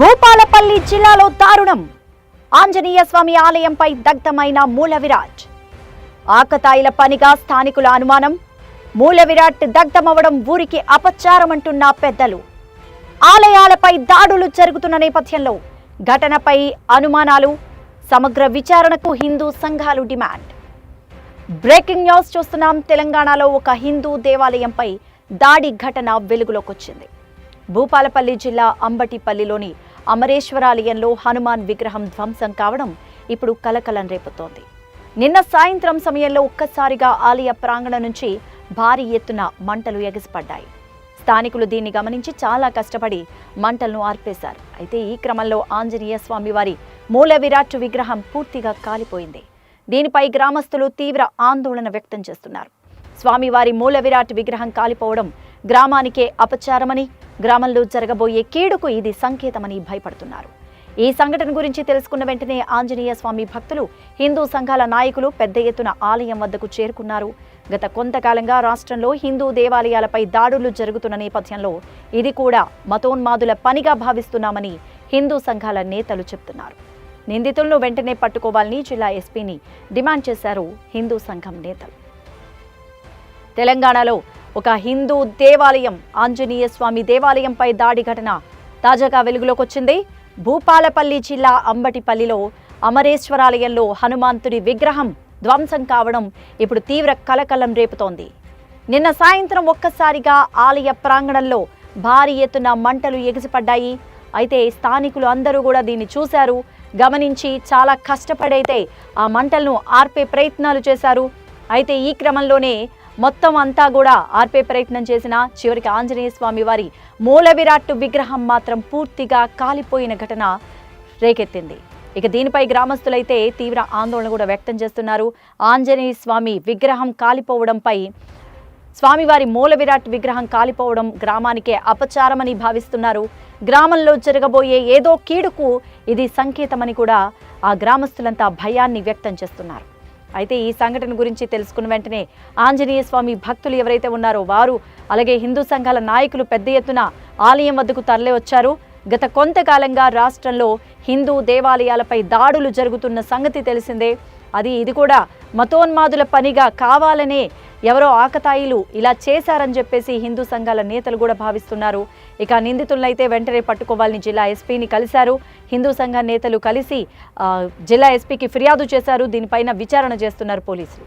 భూపాలపల్లి జిల్లాలో దారుణం. ఆంజనేయ స్వామి ఆలయంపై దగ్ధమైన మూల విరాట్. ఆకతాయిల పనిగా స్థానికుల అనుమానం. మూల విరాట్ దగ్ధమవడం ఊరికి అపచారమంటున్న పెద్దలు. ఆలయాలపై దాడులు జరుగుతున్న నేపథ్యంలో ఘటనపై అనుమానాలు. సమగ్ర విచారణకు హిందూ సంఘాలు డిమాండ్. బ్రేకింగ్ న్యూస్ చూస్తున్నాం. తెలంగాణలో ఒక హిందూ దేవాలయంపై దాడి ఘటన వెలుగులోకొచ్చింది. భూపాలపల్లి జిల్లా అంబటిపల్లిలోని అమరేశ్వరాలయంలో హనుమాన్ విగ్రహం ధ్వంసం కావడం ఇప్పుడు కలకలం రేపుతోంది. నిన్న సాయంత్రం సమయంలో ఒక్కసారిగా ఆలయ ప్రాంగణం నుంచి భారీ ఎత్తున మంటలు ఎగసిపడ్డాయి. స్థానికులు దీన్ని గమనించి చాలా కష్టపడి మంటలను ఆర్పేశారు. అయితే ఈ క్రమంలో ఆంజనేయ స్వామివారి మూల విరాట్ విగ్రహం పూర్తిగా కాలిపోయింది. దీనిపై గ్రామస్తులు తీవ్ర ఆందోళన వ్యక్తం చేస్తున్నారు. స్వామివారి మూల విరాట్ విగ్రహం కాలిపోవడం గ్రామానికే అపచారమని గ్రామంలో జరగబోయే కీడుకు ఇది సంకేతమని భయపడుతున్నారు. ఈ సంఘటన గురించి తెలుసుకున్న వెంటనే ఆంజనేయ స్వామి భక్తులు హిందూ సంఘాల నాయకులు పెద్ద ఎత్తున ఆలయం వద్దకు చేరుకున్నారు. గత కొంతకాలంగా రాష్ట్రంలో హిందూ దేవాలయాలపై దాడులు జరుగుతున్న నేపథ్యంలో ఇది కూడా మతోన్మాదుల పనిగా భావిస్తున్నామని హిందూ సంఘాల నేతలు చెప్తున్నారు. నిందితులను వెంటనే పట్టుకోవాలని జిల్లా ఎస్పీని డిమాండ్ చేశారు హిందూ సంఘం నేతలు. తెలంగాణలో ఒక హిందూ దేవాలయం ఆంజనేయ స్వామి దేవాలయంపై దాడి ఘటన తాజాగా వెలుగులోకి వచ్చింది భూపాలపల్లి జిల్లా అంబటిపల్లిలో అమరేశ్వరాలయంలో హనుమంతుడి విగ్రహం ధ్వంసం కావడం ఇప్పుడు తీవ్ర కలకలం రేపుతోంది. నిన్న సాయంత్రం ఒక్కసారిగా ఆలయ ప్రాంగణంలో భారీ ఎత్తున మంటలు ఎగిసిపడ్డాయి. అయితే స్థానికులు అందరూ కూడా దీన్ని చూశారు. గమనించి చాలా కష్టపడైతే ఆ మంటలను ఆర్పే ప్రయత్నాలు చేశారు. అయితే ఈ క్రమంలోనే మొత్తం అంతా కూడా ఆర్పే ప్రయత్నం చేసిన చివరికి ఆంజనేయ స్వామి వారి మూల విరాట్ విగ్రహం మాత్రం పూర్తిగా కాలిపోయిన ఘటన రేకెత్తింది. ఇక దీనిపై గ్రామస్తులైతే తీవ్ర ఆందోళన కూడా వ్యక్తం చేస్తున్నారు. ఆంజనేయ స్వామి విగ్రహం కాలిపోవడంపై స్వామివారి మూల విరాట్ విగ్రహం కాలిపోవడం గ్రామానికే అపచారమని భావిస్తున్నారు. గ్రామంలో జరగబోయే ఏదో కీడుకు ఇది సంకేతమని కూడా ఆ గ్రామస్తులంతా భయాన్ని వ్యక్తం చేస్తున్నారు. అయితే ఈ సంఘటన గురించి తెలుసుకున్న వెంటనే ఆంజనేయ స్వామి భక్తులు ఎవరైతే ఉన్నారో వారు అలాగే హిందూ సంఘాల నాయకులు పెద్ద ఎత్తున ఆలయం వద్దకు తరలి వచ్చారు గత కొంతకాలంగా రాష్ట్రంలో హిందూ దేవాలయాలపై దాడులు జరుగుతున్న సంగతి తెలిసిందే. అది ఇది కూడా మతోన్మాదుల పనిగా కావాలనే ఎవరో ఆకతాయిలు ఇలా చేశారని చెప్పేసి హిందూ సంఘాల నేతలు కూడా భావిస్తున్నారు. ఇక నిందితులనైతే వెంటనే పట్టుకోవాలని జిల్లా ఎస్పీని కలిశారు. హిందూ సంఘ నేతలు కలిసి జిల్లా ఎస్పీకి ఫిర్యాదు చేశారు. దీనిపైన విచారణ చేస్తున్నారు పోలీసులు.